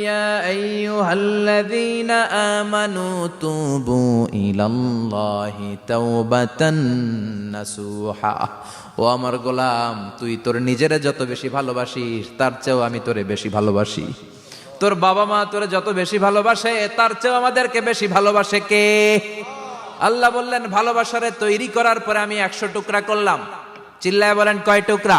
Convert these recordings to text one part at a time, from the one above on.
يا أيها الذين آمنوا توبوا إلى الله توبة نسوحا ও আমার গোলাম তুই তোর নিজেরে যত বেশি ভালোবাসিস তার চেয়েও আমি তোরে বেশি ভালোবাসি তোর বাবা মা তোরে যত বেশি ভালোবাসে তার চেয়েও আমাদেরকে বেশি ভালোবাসে কে আল্লাহ বললেন ভালোবাসারে তৈরি করার পরে আমি একশো টুকরা করলাম চিল্লায় বলেন কয় টুকরা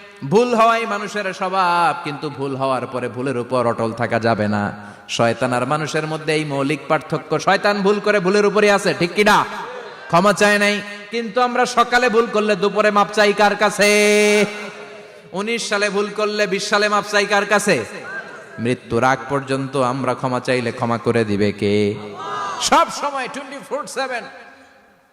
ভুল হওয়াই মানুষের স্বভাব, কিন্তু ভুল হওয়ার পরে ভুলের উপর অটল থাকা যাবে না। শয়তান আর মানুষের মধ্যে এই মৌলিক পার্থক্য, শয়তান ভুল করে ভুলের উপরে আছে, ঠিক কিনা? ক্ষমা চায় নাই। কিন্তু আমরা সকালে ভুল করলে দুপুরে মাপ চাই কার কাছে? উনিশ সালে ভুল করলে বিশ সালে মাপ চাই কার কাছে? মৃত্যুর আগ পর্যন্ত আমরা ক্ষমা চাইলে ক্ষমা করে দিবে কে? সব সময় টোয়েন্টি ফোর সেভেন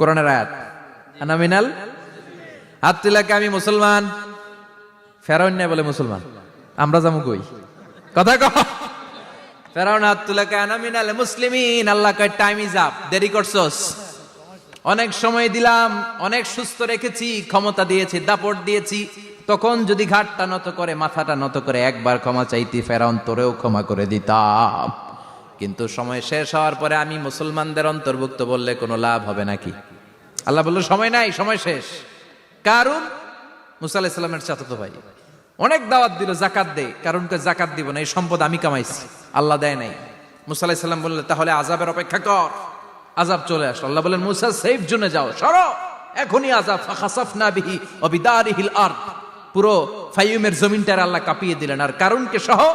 কোরআনের আয়াত। আনামিনাল হাত তুলাকে আমি মুসলমান, ফেরাউন নাই বলে মুসলমান। আমরা যাব কই? কথা কহ ফেরাউন হাত তুলাকে আনামিনাল মুসলিমিন, আল্লাহ কয় টাইম ইজ আপ দেরি করছস। অনেক সময় দিলাম, অনেক সুস্থ রেখেছি, ক্ষমতা দিয়েছি, দাপট দিয়েছি। তখন যদি ঘাটটা নত করে, মাথাটা নত করে, একবার ক্ষমা চাইতি, ফেরাউন তোরেও ক্ষমা করে দিতাম। কিন্তু সময় শেষ হওয়ার পরে আমি মুসলমানদের অন্তর্ভুক্ত বললে কোনো লাভ হবে নাকি? আল্লাহ বলল, সময় নাই, সময় শেষ। কারণ মুসা আলাহিসাল্লামের চাচাতো ভাই। অনেক দাওয়াত দিল জাকাত দে। কারণ জাকাত দিব না, এই সম্পদ আমি কামাইছি। আল্লাহ দেয় নাই। মুসা আলাহিসাল্লাম বললে, তাহলে আজাবের অপেক্ষা কর। আজাব চলে আসলো। আল্লাহ বলেন মুসা, সেফ জোনে যাও, সরো। এখনই আজাব ফাখাসাফনা বিহি অবিদারিহিল আরদ। পুরো ফাইয়ুমের জমিনটার আল্লাহ কাঁপিয়ে দিলেন। আর কারণকে সহ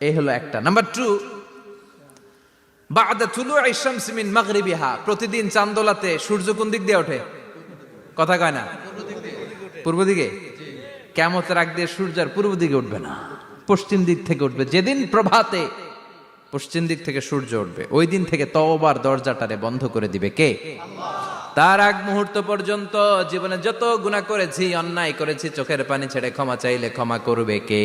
এই হলো একটা। নাম্বার টু বাদা তুলু ইশামস মিন মাগরিবিহা। প্রতিদিন চান্দোলাতে সূর্য কোন দিক দিয়ে ওঠে। কথা কয় না? পূর্ব দিকে? কেমতের আগ দিয়ে সূর্যের পূর্ব দিকে উঠবে না। পশ্চিম দিক থেকে উঠবে। যেদিন প্রভাতে পশ্চিম দিক থেকে সূর্য উঠবে, ওই দিন থেকে তওবার দরজাটারে বন্ধ করে দিবে কে? তার আগ মুহূর্ত পর্যন্ত জীবনে যত গুণা করেছি, অন্যায় করেছি, চোখের পানি ছেড়ে ক্ষমা চাইলে ক্ষমা করবে কে?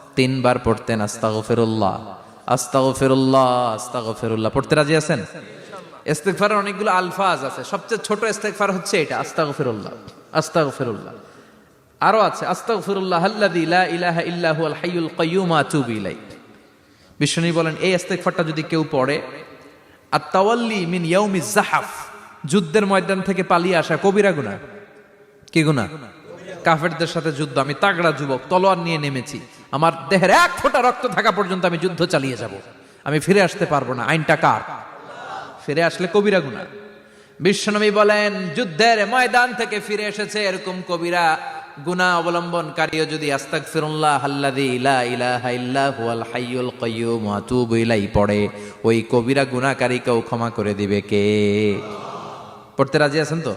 তিনবার পড়তেন আস্তাগফিরুল্লাহ। আস্তাগফিরুল্লাহ আস্তাগফিরুল্লাহ। পড়তে রাজি আছেন? ইস্তেগফারের অনেকগুলো আলফাজ আছে। সবচেয়ে ছোট ইস্তেগফার হচ্ছে এটা, আস্তাগফিরুল্লাহ আস্তাগফিরুল্লাহ। আরও আছে, আস্তাগফিরুল্লাহ আল্লাযী লা ইলাহা ইল্লা হুয়াল হাইয়ুল কাইয়্যুম আতুবু ইলাইহি। বিশ্বনী বলেন, এই ইস্তেগফারটা যদি কেউ পড়ে আর তাওয়াল্লি মিন ইয়াউমিজ জাহাফ যুদ্ধের ময়দান থেকে পালিয়ে আসা কবিরা গুনাহ। কি গুনাহ? কাফেরদের সাথে যুদ্ধ। আমি তাগড়া যুবক, তলোয়ার নিয়ে নেমেছি। আমার দেহের এক ফোঁটা রক্ত থাকা পর্যন্ত আমি যুদ্ধ চালিয়ে যাব। আমি ফিরে আসতে পারব না। আইনটা কার? ফিরে আসলে কবিরা গুনাহ বিশ্বনবী বলেন, যুদ্ধের ময়দান থেকে ফিরে এসেছে এরকম কবিরা গুনাহ অবলম্বনকারীও যদি আস্তাগফিরুল্লাহ আল্লাযী লা ইলাহা ইল্লা হুয়াল হাইয়ুল কাইয়্যুম ওয়া আতুবু ইলাইহি পড়ে, ওই কবিরা গুনাহকারীকেও ক্ষমা করে দিবে কে? পড়তে রাজি আছেন তো?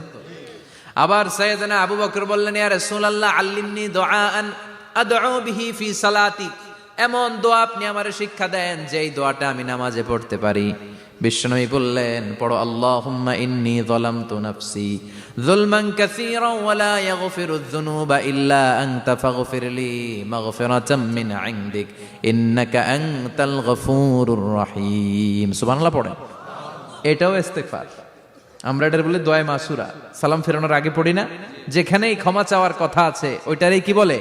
আবার সৈয়দনা আবু বকর বললেন, ইয়া রাসূলুল্লাহ, আল্লিমনি দুআআন আদউ বিহি ফি সালাতি। এমন দোয়া আপনি আমারে শিক্ষা দেন, যেই দোয়াটা আমি নামাজে পড়তে পারি। বিশ্বনবী বললেন, পড়ো, আল্লাহুম্মা ইন্নী যালামতু নাফসি যুলমান কাসীরা ওয়া লা ইয়াগফিরু যুনুবা ইল্লা আনতা ফাগফির লি মাগফিরাতাম মিন ইনদিক, ইন্নাকা আনতাল গফুরুর রহিম। সুবহানাল্লাহ পড়েন। এটাও ইস্তেগফার। আমরা এটার বলে দোয়া মাসুরা। সালাম ফেরানোর আগে পড়ি না? যেখানেই ক্ষমা চাওয়ার কথা আছে, ওইটারই কি বলে?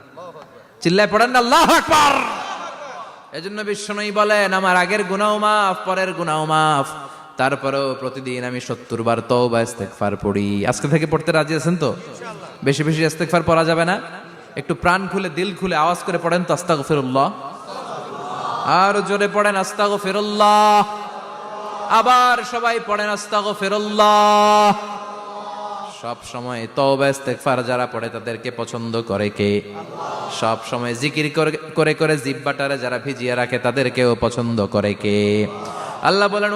চিল্লায় পড়েন আল্লাহ আকবার। এজন্য বিশ্বনবী বলেন আমার আগের গুনাও মাফ পরের গুনাও মাফ। তারপরেও প্রতিদিন আমি সত্তর বার তওবা ইস্তেগফার পড়ি। আজকে থেকে পড়তে রাজি আছেন তো? বেশি বেশি ইস্তেগফার পড়া যাবে না? একটু প্রাণ খুলে দিল খুলে আওয়াজ করে পড়েন তো আস্তাগফিরুল্লাহ। আর জোরে পড়েন আস্তাগফিরুল্লাহ। আবার সবাই পড়েন আস্তাগফিরুল্লাহ। সব সময় তওবা যারা পড়ে তাদেরকে পছন্দ করে কে? সব সময় জিকির করে করে করে জিব্বাটারে যারা ভিজিয়ে রাখে তাদেরকেও পছন্দ করে কে? আল্লাহ বলেন